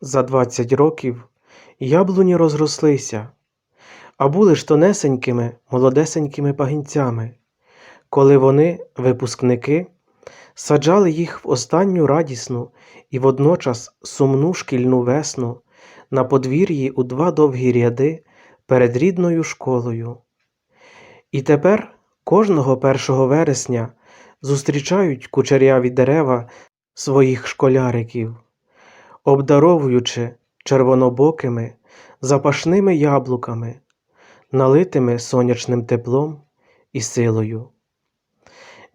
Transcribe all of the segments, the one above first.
За двадцять років яблуні розрослися, а були ж тонесенькими, молодесенькими пагінцями, коли вони, випускники, саджали їх в останню радісну і водночас сумну шкільну весну на подвір'ї у два довгі ряди перед рідною школою. І тепер кожного 1 вересня зустрічають кучеряві дерева своїх школяриків, обдаровуючи червонобокими, запашними яблуками, налитими сонячним теплом і силою.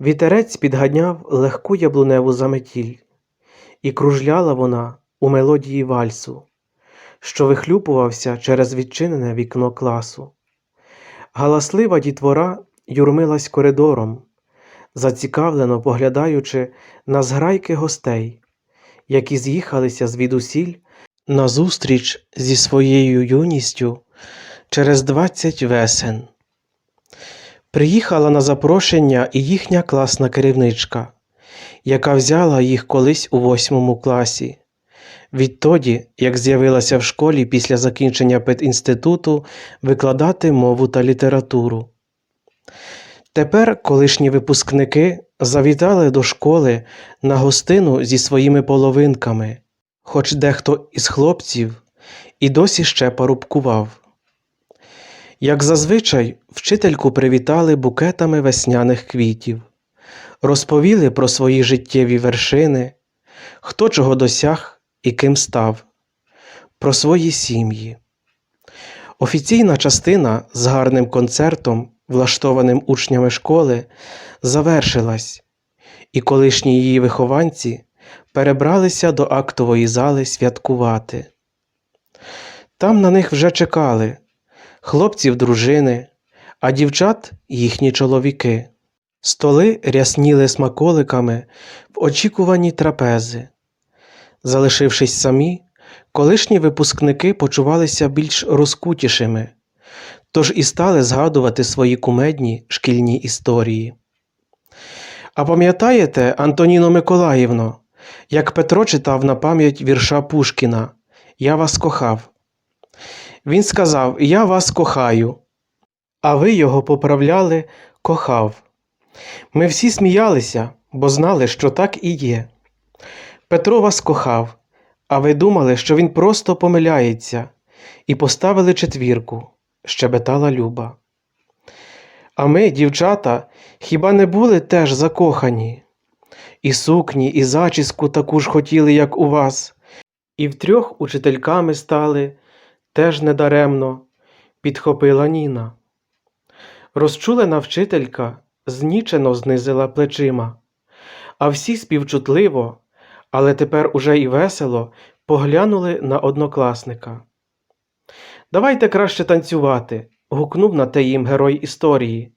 Вітерець підганяв легку яблуневу заметіль, і кружляла вона у мелодії вальсу, що вихлюпувався через відчинене вікно класу. Галаслива дітвора юрмилась коридором, зацікавлено поглядаючи на зграйки гостей, які з'їхалися звідусіль назустріч зі своєю юністю через двадцять весен. Приїхала на запрошення і їхня класна керівничка, яка взяла їх колись у восьмому класі. Відтоді, як з'явилася в школі після закінчення педінституту викладати мову та літературу. Тепер колишні випускники завітали до школи на гостину зі своїми половинками, хоч дехто із хлопців і досі ще парубкував. Як зазвичай, вчительку привітали букетами весняних квітів, розповіли про свої життєві вершини, хто чого досяг і ким став, про свої сім'ї. Офіційна частина з гарним концертом, влаштованим учнями школи, завершилась, і колишні її вихованці перебралися до актової зали святкувати. Там на них вже чекали хлопців дружини, а дівчат їхні чоловіки. Столи рясніли смаколиками в очікуванні трапези. Залишившись самі, колишні випускники почувалися більш розкутішими, тож і стали згадувати свої кумедні шкільні історії. А пам'ятаєте, Антоніно Миколаївно, як Петро читав на пам'ять вірша Пушкіна Я вас кохав. Він сказав Я вас кохаю, а ви його поправляли кохав. Ми всі сміялися, бо знали, що так і є. Петро вас кохав, а ви думали, що він просто помиляється, і поставили четвірку, щебетала Люба. А ми, дівчата, хіба не були теж закохані? І сукні, і зачіску таку ж хотіли, як у вас, і втрьох учительками стали, теж недаремно, підхопила Ніна. Розчулена вчителька знічено знизила плечима, а всі співчутливо, але тепер уже і весело поглянули на однокласника. Давайте краще танцювати, гукнув на те їм герой історії,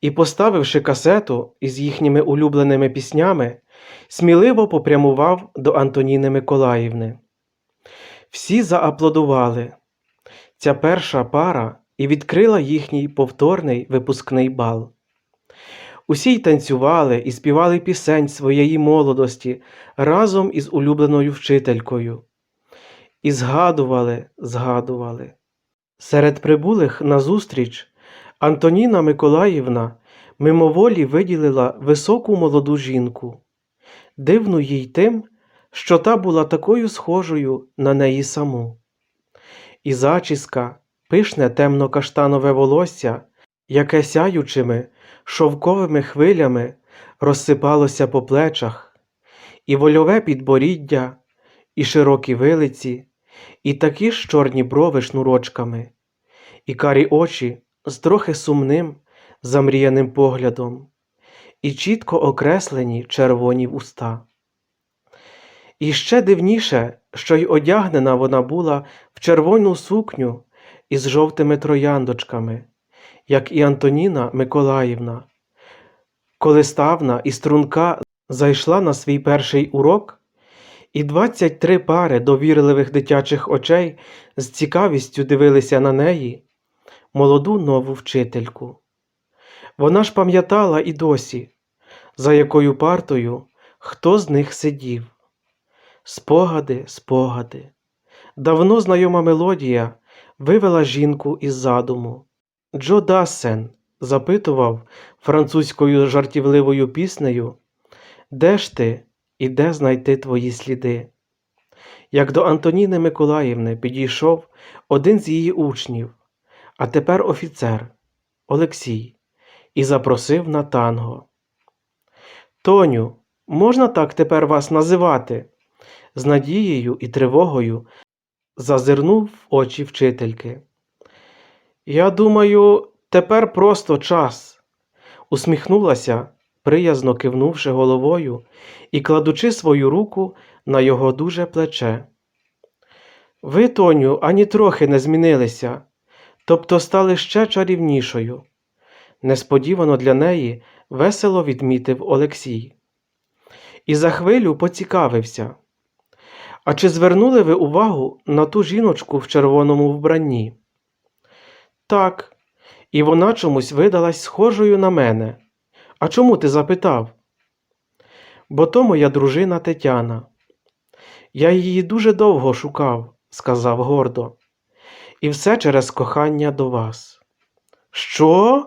і, поставивши касету із їхніми улюбленими піснями, сміливо попрямував до Антоніни Миколаївни. Всі зааплодували. Ця перша пара і відкрила їхній повторний випускний бал. Усі й танцювали і співали пісень своєї молодості разом із улюбленою вчителькою. І згадували, згадували. Серед прибулих на зустріч Антоніна Миколаївна мимоволі виділила високу молоду жінку, дивну їй тим, що та була такою схожою на неї саму. І зачіска, пишне темно-каштанове волосся, яке сяючими, шовковими хвилями розсипалося по плечах, і вольове підборіддя, і широкі вилиці, і такі ж чорні брови шнурочками, і карі очі з трохи сумним, замріяним поглядом, і чітко окреслені червоні вуста. І ще дивніше, що й одягнена вона була в червону сукню із жовтими трояндочками, як і Антоніна Миколаївна. Коли ставна і струнка зайшла на свій перший урок, і 23 пари довірливих дитячих очей з цікавістю дивилися на неї, молоду нову вчительку. Вона ж пам'ятала і досі, за якою партою хто з них сидів. Спогади, спогади, давно знайома мелодія вивела жінку із задуму. Джо Дассен запитував французькою жартівливою піснею, де ж ти і де знайти твої сліди. Як до Антоніни Миколаївни підійшов один з її учнів, а тепер офіцер Олексій, і запросив на танго. Тоню, можна так тепер вас називати? З надією і тривогою зазирнув в очі вчительки. Я думаю, тепер просто час, усміхнулася, приязно кивнувши головою і кладучи свою руку на його дуже плече. Ви, Тоню, ані трохи не змінилися, тобто стали ще чарівнішою. Несподівано для неї весело відмітив Олексій. І за хвилю поцікавився. А чи звернули ви увагу на ту жіночку в червоному вбранні? Так, і вона чомусь видалась схожою на мене. А чому ти запитав? Бо то моя дружина Тетяна. Я її дуже довго шукав, сказав гордо, і все через кохання до вас. Що?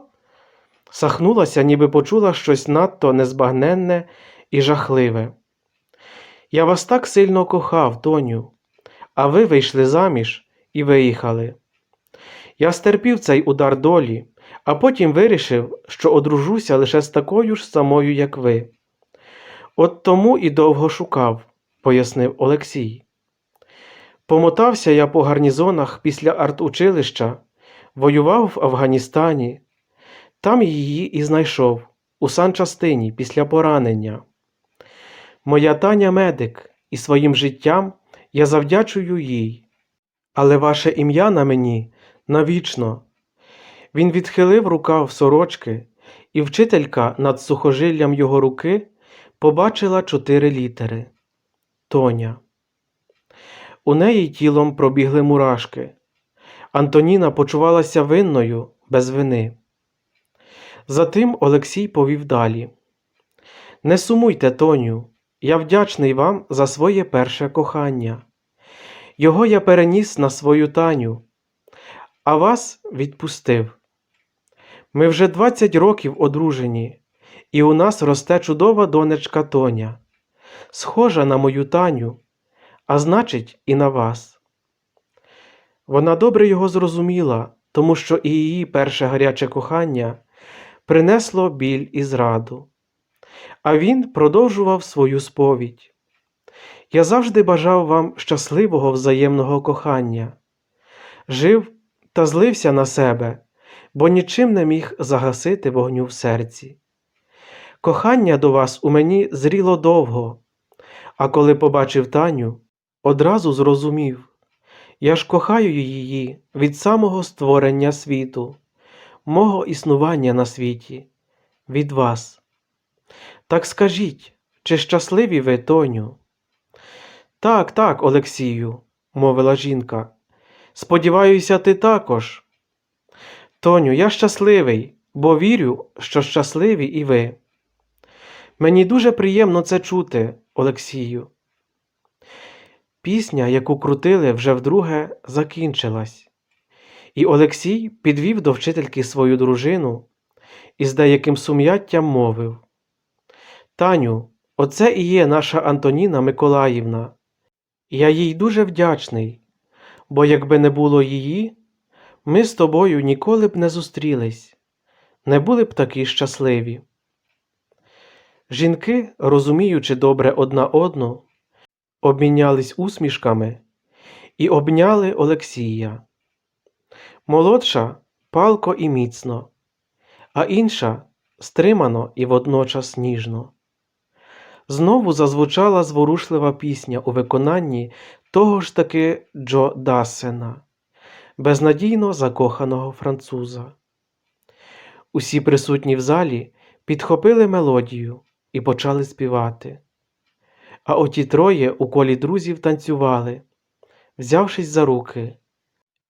Сахнулася, ніби почула щось надто незбагненне і жахливе. Я вас так сильно кохав, Тоню, а ви вийшли заміж і виїхали. Я стерпів цей удар долі, а потім вирішив, що одружуся лише з такою ж самою, як ви. От тому і довго шукав, пояснив Олексій. Помотався я по гарнізонах після артучилища, воював в Афганістані, там її і знайшов у санчастині після поранення. Моя Таня медик, і своїм життям я завдячую їй. Але ваше ім'я на мені навічно. Він відхилив рукав сорочки, і вчителька над сухожиллям його руки побачила чотири літери Тоня. У неї тілом пробігли мурашки. Антоніна почувалася винною без вини. Затим Олексій повів далі. Не сумуйте, Тоню, я вдячний вам за своє перше кохання. Його я переніс на свою таню, а вас відпустив. Ми вже 20 років одружені, і у нас росте чудова донечка Тоня, схожа на мою таню, а значить, і на вас. Вона добре його зрозуміла, тому що і її перше гаряче кохання принесло біль і зраду. А він продовжував свою сповідь. Я завжди бажав вам щасливого взаємного кохання, жив та злився на себе, бо нічим не міг загасити вогню в серці. Кохання до вас у мені зріло довго, а коли побачив Таню, одразу зрозумів я ж кохаю її від самого створення світу, мого існування на світі, від вас. Так скажіть, чи щасливі ви, Тоню? Так, так, Олексію, мовила жінка. Сподіваюся, ти також. Тоню, я щасливий, бо вірю, що щасливі і ви. Мені дуже приємно це чути, Олексію. Пісня, яку крутили вже вдруге, закінчилась, і Олексій підвів до вчительки свою дружину і з деяким сум'яттям мовив Таню, оце і є наша Антоніна Миколаївна. Я їй дуже вдячний, бо якби не було її, ми з тобою ніколи б не зустрілись, не були б такі щасливі. Жінки, розуміючи добре одна одну, обмінялись усмішками і обняли Олексія. Молодша палко і міцно, а інша стримано і водночас ніжно. Знову зазвучала зворушлива пісня у виконанні того ж таки Джо Дассена, безнадійно закоханого француза. Усі присутні в залі підхопили мелодію і почали співати. А оті троє у колі друзів танцювали, взявшись за руки,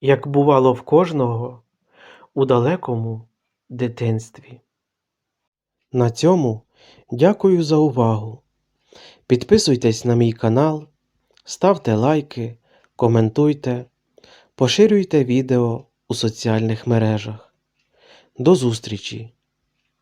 як бувало в кожного у далекому дитинстві. На цьому дякую за увагу. Підписуйтесь на мій канал, ставте лайки, коментуйте, поширюйте відео у соціальних мережах. До зустрічі!